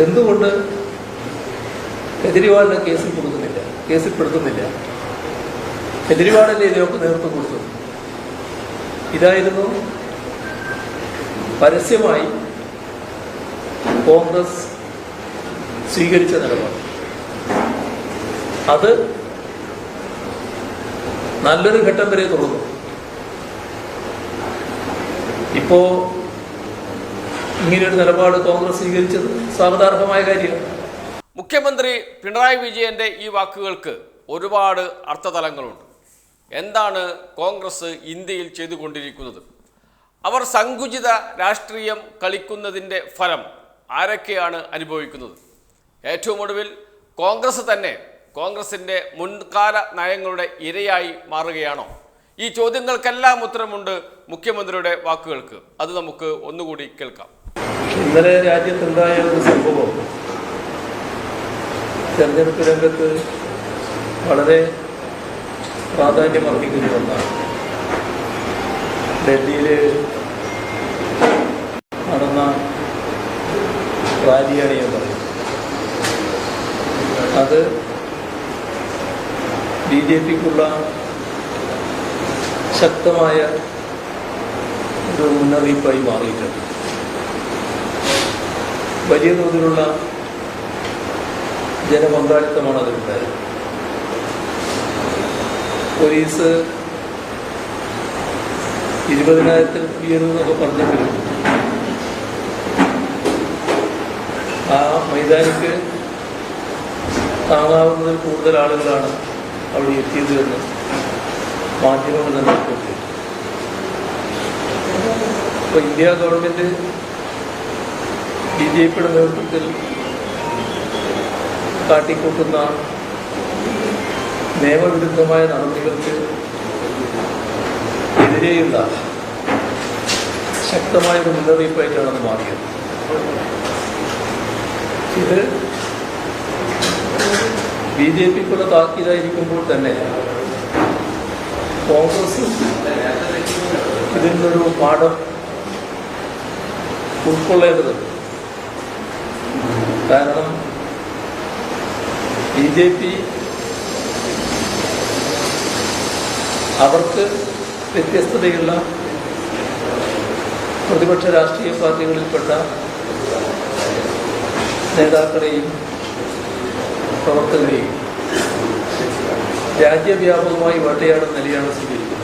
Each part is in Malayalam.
എന്തുകൊണ്ട് കെജ്രിവാളിനെ കേസിൽ കൊടുക്കുന്നില്ല? കേസിൽ പെടുത്തുന്നില്ല? കെജ്രിവാളല്ലേ ഇതിനൊക്കെ നേതൃത്വം കൊടുത്തത്? ഇതായിരുന്നു പരസ്യമായി കോൺഗ്രസ് സ്വീകരിച്ച നിലപാട്. അത് നല്ലൊരു ഘട്ടം വരെ തുടർന്നു. ഇപ്പോ ഇങ്ങനെയൊരു നിലപാട് കോൺഗ്രസ് സ്വീകരിച്ചത് സ്വാഗതാർഹമായ കാര്യമാണ്. മുഖ്യമന്ത്രി പിണറായി വിജയന്റെ ഈ വാക്കുകൾക്ക് ഒരുപാട് അർത്ഥതലങ്ങളുണ്ട്. എന്താണ് കോൺഗ്രസ് ഇന്ത്യയിൽ ചെയ്തുകൊണ്ടിരിക്കുന്നത്? അവർ സങ്കുചിത രാഷ്ട്രീയം കളിക്കുന്നതിന്റെ ഫലം ആരൊക്കെയാണ് അനുഭവിക്കുന്നത്? ഏറ്റവും ഒടുവിൽ കോൺഗ്രസ് തന്നെ കോൺഗ്രസിന്റെ മുൻകാല നയങ്ങളുടെ ഇരയായി മാറുകയാണോ? ഈ ചോദ്യങ്ങൾക്കെല്ലാം ഉത്തരമുണ്ട് മുഖ്യമന്ത്രിയുടെ വാക്കുകൾക്ക്. അത് നമുക്ക് ഒന്നുകൂടി കേൾക്കാം. ഇന്നലെ രാജ്യത്തുണ്ടായ ഒരു സംഭവം. തെരഞ്ഞെടുപ്പ് രംഗത്ത് വളരെ പ്രാധാന്യം അർഹിക്കുന്ന ഒന്നാണ്. ഡൽഹിയിൽ നടന്ന റാലിയാണ് ഞാൻ പറയുന്നത്. അത് ബി ജെ പിക്കുള്ള ശക്തമായ ഒരു മുന്നറിയിപ്പായി മാറിയിട്ടുണ്ട്. വലിയ തോതിലുള്ള ജനപങ്കാളിത്തമാണ് അതിലുണ്ടായത് പോലീസ് ഇരുപതിനായിരത്തിൽ ഉയരുമെന്നൊക്കെ പറഞ്ഞെങ്കിലും ആ മൈതാനിക്ക് താങ്ങാവുന്നതിൽ കൂടുതൽ ആളുകളാണ് അവിടെ എത്തിയത് എന്ന് മാധ്യമങ്ങൾ തന്നെ ഇപ്പൊ ഇന്ത്യ ഗവൺമെന്റ് ബി ജെ പിയുടെ നേതൃത്വത്തിൽ കാട്ടിക്കൂട്ടുന്ന നിയമവിരുദ്ധമായ നടപടികൾക്ക് എതിരെയുള്ള ശക്തമായ ഒരു മുന്നറിയിപ്പായിട്ടാണ് അത് മാറിയത്. ഇത് ബി ജെ പിക്കുള്ള താക്കീതായിരിക്കുമ്പോൾ തന്നെ കോൺഗ്രസ് ഇതിൽ നിന്നൊരു പാഠം ഉൾക്കൊള്ളേണ്ടതുണ്ട്. കാരണം ബി ജെ പി അവർക്ക് വ്യത്യസ്തതയുള്ള പ്രതിപക്ഷ രാഷ്ട്രീയ പാർട്ടികളിൽപ്പെട്ട നേതാക്കളെയും പ്രവർത്തകരെയും രാജ്യവ്യാപകമായി വേട്ടയാടുന്ന നിലയാണ് സ്വീകരിക്കുന്നത്.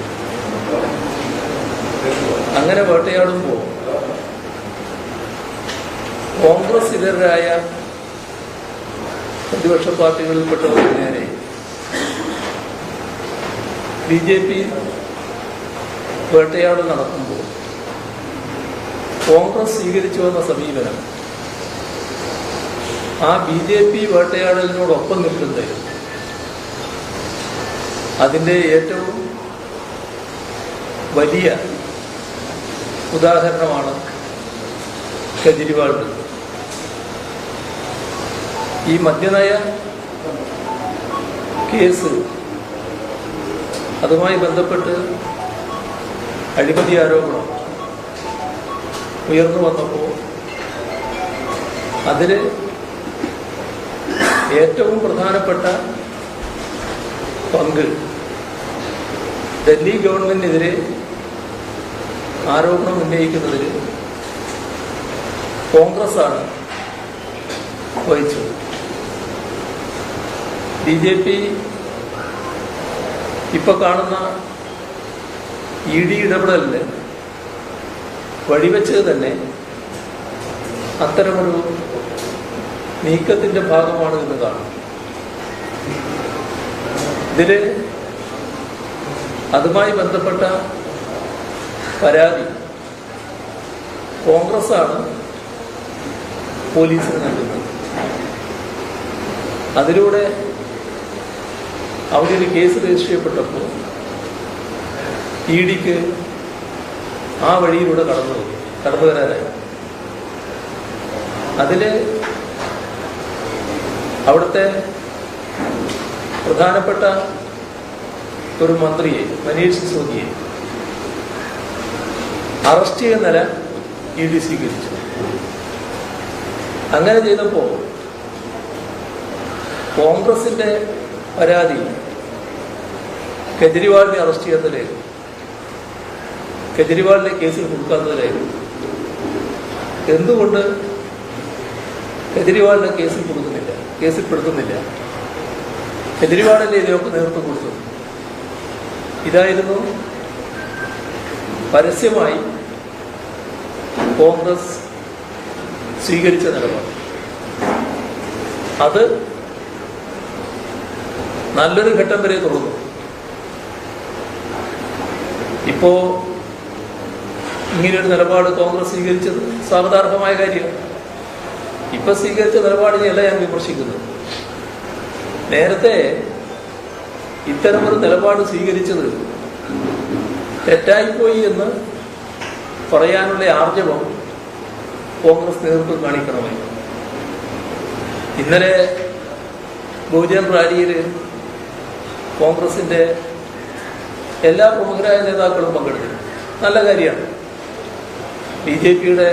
അങ്ങനെ വേട്ടയാടുമ്പോൾ കോൺഗ്രസ് ഇതരായ പ്രതിപക്ഷ പാർട്ടികളിൽപ്പെട്ടവർക്ക് നേരെ ബി ജെ പി വേട്ടയാട് നടക്കുമ്പോൾ കോൺഗ്രസ് സ്വീകരിച്ചു വന്ന സമീപനം ആ ബി ജെ പി വേട്ടയാടലിനോടൊപ്പം നിൽക്കുന്നത് അതിന്റെ ഏറ്റവും വലിയ ഉദാഹരണമാണ് കെജ്രിവാളിന്റെ ഈ മദ്യനയ കേസ് അതുമായി ബന്ധപ്പെട്ട് അഴിമതി ആരോപണം ഉയർന്നു വന്നപ്പോൾ അതിൽ ഏറ്റവും പ്രധാനപ്പെട്ട പങ്ക് ഡൽഹി ഗവൺമെന്റിനെതിരെ ആരോപണം ഉന്നയിക്കുന്നതിൽ കോൺഗ്രസ്സാണ് വഹിച്ചത്. ബി ജെ പി ഇപ്പൊ കാണുന്ന ഇ ഡി ഇടപെടലിന് വഴിവെച്ചത് തന്നെ അത്തരമൊരു നീക്കത്തിന്റെ ഭാഗമാണ് എന്ന് കാണും. ഇതിൽ അതുമായി ബന്ധപ്പെട്ട പരാതി കോൺഗ്രസ്സാണ് പോലീസിന് നൽകുന്നത്. അതിലൂടെ അവിടെ കേസ് രജിസ്റ്റർ ചെയ്യപ്പെട്ടപ്പോൾ ഇ ഡിക്ക് ആ വഴിയിലൂടെ കടന്നു കടന്നു വരാനായി. അതിൽ അവിടുത്തെ പ്രധാനപ്പെട്ട ഒരു മന്ത്രിയെ മനീഷ് സിസോദിയെ അറസ്റ്റ് ചെയ്യുന്ന നില ഇ ഡി സ്വീകരിച്ചു. അങ്ങനെ ചെയ്തപ്പോൾ കോൺഗ്രസിന്റെ പരാതി. കെജ്രിവാളിനെ അറസ്റ്റ് ചെയ്യുന്നതിലായിരുന്നു കെജ്രിവാളിനെ കേസിൽ കൊടുക്കാത്തതിലായിരുന്നു എന്തുകൊണ്ട് കെജ്രിവാളിനെ കേസിൽ കൊടുക്കുന്നില്ല? കേസിൽ പെടുത്തുന്നില്ല. കെജ്രിവാളല്ലേ ഇതിനൊക്കെ നേതൃത്വം കൊടുത്തു ഇതായിരുന്നു പരസ്യമായി കോൺഗ്രസ് സ്വീകരിച്ച നിലപാട്. അത് നല്ലൊരു ഘട്ടം വരെ തുറന്നു ഇപ്പോ ഇങ്ങനെയൊരു നിലപാട് കോൺഗ്രസ് സ്വീകരിച്ചത് സ്വാഗതാർഹമായ കാര്യമാണ്. ഇപ്പൊ സ്വീകരിച്ച നിലപാടിനെയല്ല ഞാൻ വിമർശിക്കുന്നത്. നേരത്തെ ഇത്തരമൊരു നിലപാട് സ്വീകരിച്ചത് തെറ്റായിപ്പോയി എന്ന് പറയാനുള്ള ആർജവം കോൺഗ്രസ് നേതൃത്വം കാണിക്കണമായിരുന്നു ഇന്നലെ ബഹുജൻ റാലിയിൽ കോൺഗ്രസിന്റെ എല്ലാ പ്രമുഖരായ നേതാക്കളും പങ്കെടുത്തു നല്ല കാര്യമാണ്. ബി ജെ പിയുടെ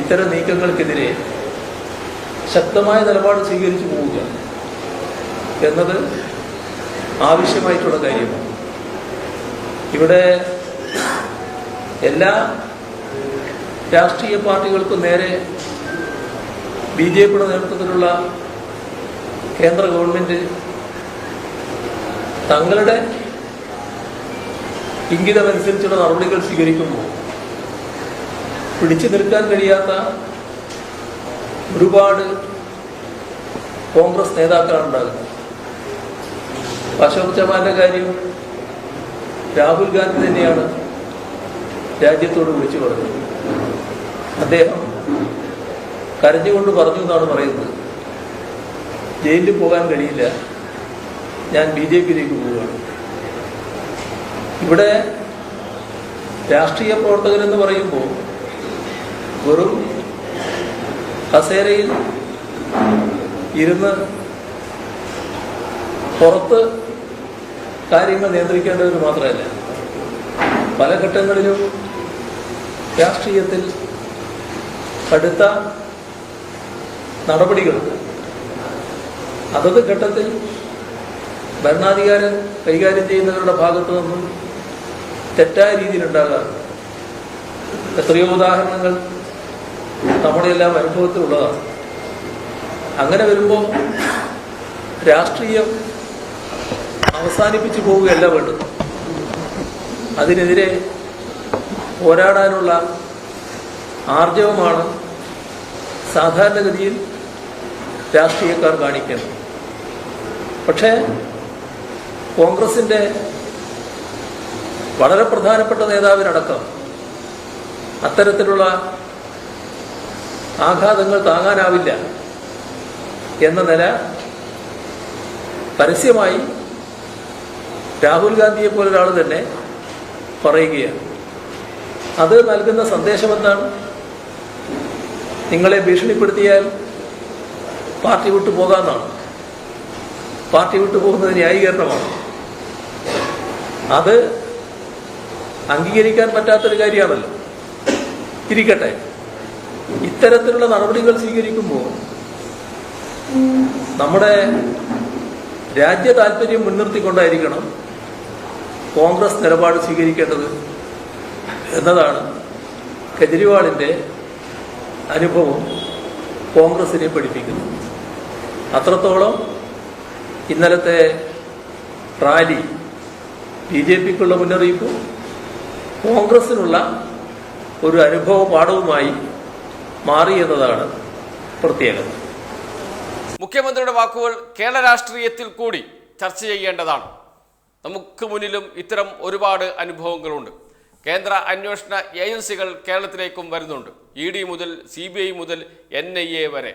ഇത്തരം നീക്കങ്ങൾക്കെതിരെ ശക്തമായ നിലപാട് സ്വീകരിച്ചു പോവുക എന്നത് ആവശ്യമായിട്ടുള്ള കാര്യമാണ്. ഇവിടെ എല്ലാ രാഷ്ട്രീയ പാർട്ടികൾക്കും നേരെ ബി ജെ പിയുടെ നേതൃത്വത്തിലുള്ള കേന്ദ്ര ഗവൺമെന്റ് തങ്ങളുടെ ഇംഗിതമനുസരിച്ചുള്ള നടപടികൾ സ്വീകരിക്കുമ്പോൾ പിടിച്ചു നിൽക്കാൻ കഴിയാത്ത ഒരുപാട് കോൺഗ്രസ് നേതാക്കളാണ് ഉണ്ടാകുന്നത്. അശോക് ചവാന്റെ കാര്യം രാഹുൽ ഗാന്ധി തന്നെയാണ് രാജ്യത്തോട് വിളിച്ചു പറഞ്ഞത്. അദ്ദേഹം കരഞ്ഞുകൊണ്ട് പറഞ്ഞു എന്നാണ് പറയുന്നത്. ജയിലിൽ പോകാൻ കഴിയില്ല. ഞാൻ ബി ജെ പിയിലേക്ക് പോവുകയാണ്. ഇവിടെ രാഷ്ട്രീയ പ്രവർത്തകരെന്ന് പറയുമ്പോൾ വെറും കസേരയിൽ ഇരുന്ന് പുറത്ത് കാര്യങ്ങൾ നിയന്ത്രിക്കേണ്ടവർ മാത്രമല്ല പല ഘട്ടങ്ങളിലും രാഷ്ട്രീയത്തിൽ കടുത്ത നടപടികൾ. അതത് ഘട്ടത്തിൽ ഭരണാധികാരം കൈകാര്യം ചെയ്യുന്നവരുടെ ഭാഗത്തു നിന്നും തെറ്റായ രീതിയിലുണ്ടാകാറുണ്ട് എത്രയോ ഉദാഹരണങ്ങൾ നമ്മുടെ എല്ലാം അനുഭവത്തിലുള്ളതാണ്. അങ്ങനെ വരുമ്പോൾ രാഷ്ട്രീയം അവസാനിപ്പിച്ചു പോവുകയല്ല വേണ്ടത്. അതിനെതിരെ പോരാടാനുള്ള ആർജവമാണ് സാധാരണഗതിയിൽ രാഷ്ട്രീയക്കാർ കാണിക്കുന്നത് പക്ഷേ കോൺഗ്രസിന്റെ വളരെ പ്രധാനപ്പെട്ട നേതാവിനടക്കം അത്തരത്തിലുള്ള ആഘാതങ്ങൾ താങ്ങാനാവില്ല എന്ന നില പരസ്യമായി രാഹുൽ ഗാന്ധിയെ പോലൊരാൾ തന്നെ പറയുകയാണ്. അത് നൽകുന്ന സന്ദേശമെന്താണ്? നിങ്ങളെ ഭീഷണിപ്പെടുത്തിയാൽ പാർട്ടി വിട്ടു പോകാമെന്നാണ്. പാർട്ടി വിട്ടു പോകുന്നത് ന്യായീകരണമാണ്. അത് അംഗീകരിക്കാൻ പറ്റാത്തൊരു കാര്യമാണല്ലോ. ഇരിക്കട്ടെ. ഇത്തരത്തിലുള്ള നടപടികൾ സ്വീകരിക്കുമ്പോൾ നമ്മുടെ രാജ്യ താല്പര്യം മുൻനിർത്തിക്കൊണ്ടായിരിക്കണം കോൺഗ്രസ് നിലപാട് സ്വീകരിക്കേണ്ടത് എന്നതാണ് കെജ്രിവാളിന്റെ അനുഭവം കോൺഗ്രസിനെ പഠിപ്പിക്കുന്നത്. അത്രത്തോളം ഇന്നലത്തെ റാലി ബി ജെ പിക്കുള്ള മുന്നറിയിപ്പും കോൺഗ്രസിനുള്ള ഒരു അനുഭവ പാഠവുമായി മാറി എന്നതാണ് പ്രത്യേകത. മുഖ്യമന്ത്രിയുടെ വാക്കുകൾ കേരള രാഷ്ട്രീയത്തിൽ കൂടി ചർച്ച ചെയ്യേണ്ടതാണ്. നമുക്ക് മുന്നിലും ഇത്തരം ഒരുപാട് അനുഭവങ്ങളുണ്ട്. കേന്ദ്ര അന്വേഷണ ഏജൻസികൾ കേരളത്തിലേക്കും വരുന്നുണ്ട്. ഇ ഡി മുതൽ സി ബി ഐ മുതൽ എൻ ഐ എ വരെ.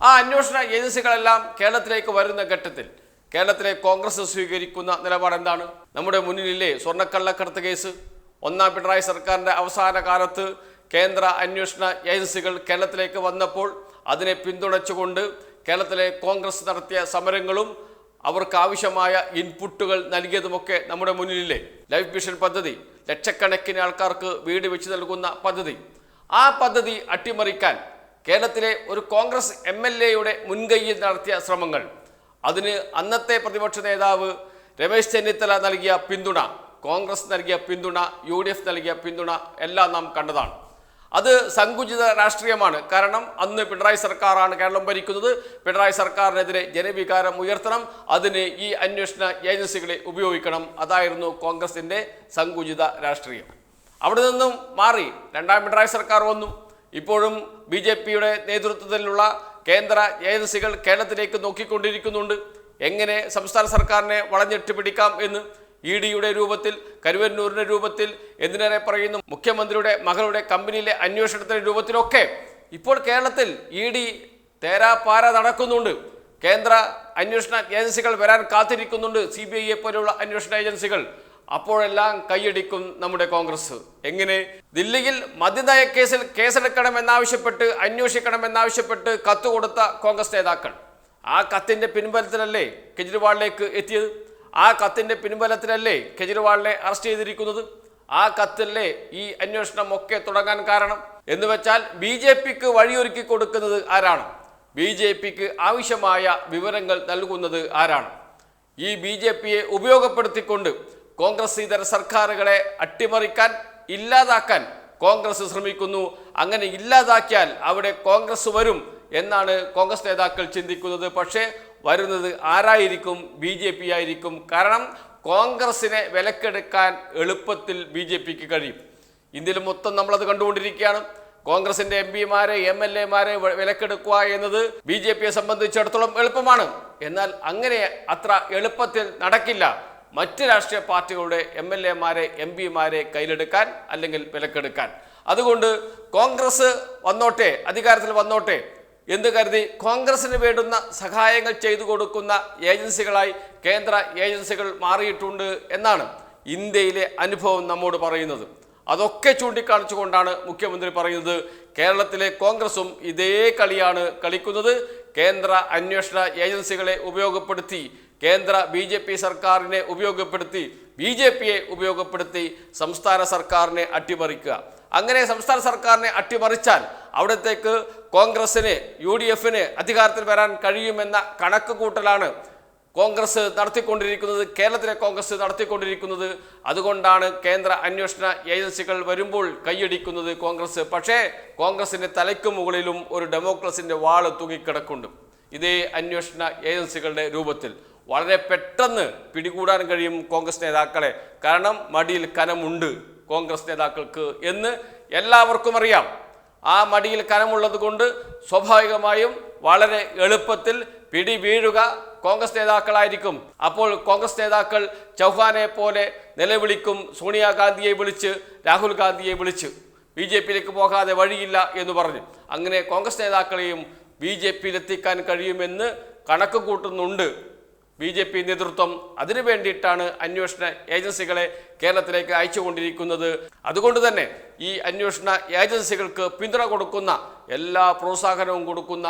ആ അന്വേഷണ ഏജൻസികളെല്ലാം കേരളത്തിലേക്ക് വരുന്ന ഘട്ടത്തിൽ കേരളത്തിലെ കോൺഗ്രസ് സ്വീകരിക്കുന്ന നിലപാട് എന്താണ്? നമ്മുടെ മുന്നിലില്ലേ സ്വർണക്കള്ളക്കടത്ത് കേസ്? ഒന്നാം പിണറായി സർക്കാരിന്റെ അവസാന കാലത്ത് കേന്ദ്ര അന്വേഷണ ഏജൻസികൾ കേരളത്തിലേക്ക് വന്നപ്പോൾ അതിനെ പിന്തുണച്ചുകൊണ്ട് കേരളത്തിലെ കോൺഗ്രസ് നടത്തിയ സമരങ്ങളും അവർക്ക് ആവശ്യമായ ഇൻപുട്ടുകൾ നൽകിയതുമൊക്കെ നമ്മുടെ മുന്നിലില്ലേ. ലൈഫ് മിഷൻ പദ്ധതി ലക്ഷക്കണക്കിന് ആൾക്കാർക്ക് വീട് വെച്ച് നൽകുന്ന പദ്ധതി. ആ പദ്ധതി അട്ടിമറിക്കാൻ കേരളത്തിലെ ഒരു കോൺഗ്രസ് എം എൽ എയുടെ മുൻകൈയിൽ നടത്തിയ ശ്രമങ്ങൾ. അതിന് അന്നത്തെ പ്രതിപക്ഷ നേതാവ് രമേശ് ചെന്നിത്തല നൽകിയ പിന്തുണ കോൺഗ്രസ് നൽകിയ പിന്തുണ യു ഡി എഫ് നൽകിയ പിന്തുണ എല്ലാം നാം കണ്ടതാണ്. അത് സങ്കുചിത രാഷ്ട്രീയമാണ്. കാരണം അന്ന് പിണറായി സർക്കാരാണ് കേരളം ഭരിക്കുന്നത്. പിണറായി സർക്കാരിനെതിരെ ജനവികാരം ഉയർത്തണം. അതിന് ഈ അന്വേഷണ ഏജൻസികളെ ഉപയോഗിക്കണം. അതായിരുന്നു കോൺഗ്രസിന്റെ സങ്കുചിത രാഷ്ട്രീയം. അവിടെ നിന്നും മാറി. രണ്ടാം പിണറായി സർക്കാർ വന്നു. ഇപ്പോഴും ബി നേതൃത്വത്തിലുള്ള കേന്ദ്ര ഏജൻസികൾ കേരളത്തിലേക്ക് നോക്കിക്കൊണ്ടിരിക്കുന്നുണ്ട്. എങ്ങനെ സംസ്ഥാന സർക്കാരിനെ വളഞ്ഞിട്ട് പിടിക്കാം എന്ന് ഇ ഡിയുടെ രൂപത്തിൽ കരുവന്നൂരിന്റെ രൂപത്തിൽ എന്തിനേറെ പറയുന്നു മുഖ്യമന്ത്രിയുടെ മകളുടെ കമ്പനിയിലെ അന്വേഷണത്തിന്റെ രൂപത്തിലൊക്കെ ഇപ്പോൾ കേരളത്തിൽ ഇ ഡി തേരാപ്പാര നടക്കുന്നുണ്ട്. കേന്ദ്ര അന്വേഷണ ഏജൻസികൾ വരാൻ കാത്തിരിക്കുന്നുണ്ട്. സി ബി ഐയെ പോലെയുള്ള അന്വേഷണ ഏജൻസികൾ. അപ്പോഴെല്ലാം കൈയടിക്കും നമ്മുടെ കോൺഗ്രസ്. എങ്ങനെ? ദില്ലിയിൽ മദ്യനയക്കേസിൽ കേസെടുക്കണമെന്നാവശ്യപ്പെട്ട് അന്വേഷിക്കണമെന്നാവശ്യപ്പെട്ട് കത്ത് കൊടുത്ത കോൺഗ്രസ് നേതാക്കൾ. ആ കത്തിന്റെ പിൻബലത്തിലല്ലേ കെജ്രിവാളിലേക്ക് എത്തിയത്? ആ കത്തിന്റെ പിൻബലത്തിലല്ലേ കെജ്രിവാളിനെ അറസ്റ്റ് ചെയ്തിരിക്കുന്നത്? ആ കത്തിലെ ഈ അന്വേഷണം ഒക്കെ തുടങ്ങാൻ കാരണം? എന്ന് വെച്ചാൽ ബി ജെ പിക്ക് വഴിയൊരുക്കി കൊടുക്കുന്നത് ആരാണ്? ബി ജെ പിക്ക് ആവശ്യമായ വിവരങ്ങൾ നൽകുന്നത് ആരാണ്? ഈ ബി ജെ പിയെ ഉപയോഗപ്പെടുത്തിക്കൊണ്ട് കോൺഗ്രസ് ഇതര സർക്കാരുകളെ അട്ടിമറിക്കാൻ ഇല്ലാതാക്കാൻ കോൺഗ്രസ് ശ്രമിക്കുന്നു. അങ്ങനെ ഇല്ലാതാക്കിയാൽ അവിടെ കോൺഗ്രസ് വരും എന്നാണ് കോൺഗ്രസ് നേതാക്കൾ ചിന്തിക്കുന്നത്. പക്ഷേ വരുന്നത് ആരായിരിക്കും? ബി ജെ പി ആയിരിക്കും. കാരണം കോൺഗ്രസിനെ വിലക്കെടുക്കാൻ എളുപ്പത്തിൽ ബി ജെ പിക്ക് കഴിയും. ഇന്ത്യയിൽ മൊത്തം നമ്മളത് കണ്ടുകൊണ്ടിരിക്കുകയാണ്. കോൺഗ്രസിന്റെ എം പിമാരെ എം എൽ എമാരെ വിലക്കെടുക്കുക എന്നത് ബി ജെ പിയെ സംബന്ധിച്ചിടത്തോളം എളുപ്പമാണ്. എന്നാൽ അങ്ങനെ അത്ര എളുപ്പത്തിൽ നടക്കില്ല. മറ്റ് രാഷ്ട്രീയ പാർട്ടികളുടെ എം എൽ എമാരെ എം പിമാരെ കയ്യിലെടുക്കാൻ അല്ലെങ്കിൽ വിലക്കെടുക്കാൻ. അതുകൊണ്ട് കോൺഗ്രസ് വന്നോട്ടെ അധികാരത്തിൽ വന്നോട്ടെ എന്ന് കരുതി കോൺഗ്രസിന് വേണ്ടുന്ന സഹായങ്ങൾ ചെയ്തു കൊടുക്കുന്ന ഏജൻസികളായി കേന്ദ്ര ഏജൻസികൾ മാറിയിട്ടുണ്ട് എന്നാണ് ഇന്ത്യയിലെ അനുഭവം നമ്മോട് പറയുന്നത്. അതൊക്കെ ചൂണ്ടിക്കാണിച്ചുകൊണ്ടാണ് മുഖ്യമന്ത്രി പറയുന്നത് കേരളത്തിലെ കോൺഗ്രസും ഇതേ കളിയാണ് കളിക്കുന്നത്. കേന്ദ്ര അന്വേഷണ ഏജൻസികളെ ഉപയോഗപ്പെടുത്തി കേന്ദ്ര ബി ജെ പി സർക്കാരിനെ ഉപയോഗപ്പെടുത്തി ബി ജെ പിയെ ഉപയോഗപ്പെടുത്തി സംസ്ഥാന സർക്കാരിനെ അട്ടിമറിക്കുക. അങ്ങനെ സംസ്ഥാന സർക്കാരിനെ അട്ടിമറിച്ചാൽ അവിടത്തേക്ക് കോൺഗ്രസിന് യു ഡി എഫിന് അധികാരത്തിൽ വരാൻ കഴിയുമെന്ന കണക്ക് കൂട്ടലാണ് കോൺഗ്രസ് നടത്തിക്കൊണ്ടിരിക്കുന്നത് കേരളത്തിലെ കോൺഗ്രസ് നടത്തിക്കൊണ്ടിരിക്കുന്നത്. അതുകൊണ്ടാണ് കേന്ദ്ര അന്വേഷണ ഏജൻസികൾ വരുമ്പോൾ കൈയടിക്കുന്നത് കോൺഗ്രസ്. പക്ഷേ കോൺഗ്രസിന്റെ തലയ്ക്ക് മുകളിലും ഒരു ഡെമോക്രസിന്റെ വാൾ തൂങ്ങിക്കിടക്കുന്നുണ്ട്. ഇതേ അന്വേഷണ ഏജൻസികളുടെ രൂപത്തിൽ. വളരെ പെട്ടെന്ന് പിടികൂടാൻ കഴിയും കോൺഗ്രസ് നേതാക്കളെ. കാരണം മടിയിൽ കനമുണ്ട് കോൺഗ്രസ് നേതാക്കൾക്ക് എന്ന് എല്ലാവർക്കും അറിയാം. ആ മടിയിൽ കനമുള്ളത് കൊണ്ട് സ്വാഭാവികമായും വളരെ എളുപ്പത്തിൽ പിടി വീഴുക കോൺഗ്രസ് നേതാക്കളായിരിക്കും. അപ്പോൾ കോൺഗ്രസ് നേതാക്കൾ ചൗഹാനെ പോലെ നിലവിളിക്കും സോണിയാഗാന്ധിയെ വിളിച്ച് രാഹുൽ ഗാന്ധിയെ വിളിച്ച്. ബി ജെ പിയിലേക്ക് പോകാതെ വഴിയില്ല എന്ന് പറഞ്ഞു. അങ്ങനെ കോൺഗ്രസ് നേതാക്കളെയും ബി ജെ പിയിലെത്തിക്കാൻ കഴിയുമെന്ന് കണക്ക് കൂട്ടുന്നുണ്ട്. ബി ജെ പി നേതൃത്വം അതിനു വേണ്ടിയിട്ടാണ് അന്വേഷണ ഏജൻസികളെ കേരളത്തിലേക്ക് അയച്ചുകൊണ്ടിരിക്കുന്നത്. അതുകൊണ്ട് തന്നെ ഈ അന്വേഷണ ഏജൻസികൾക്ക് പിന്തുണ കൊടുക്കുന്ന എല്ലാ പ്രോത്സാഹനവും കൊടുക്കുന്ന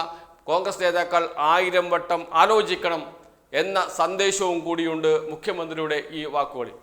കോൺഗ്രസ് നേതാക്കൾ ആയിരം വട്ടം ആലോചിക്കണം എന്ന സന്ദേശവും കൂടിയുണ്ട് മുഖ്യമന്ത്രിയുടെ ഈ വാക്കുകളിൽ.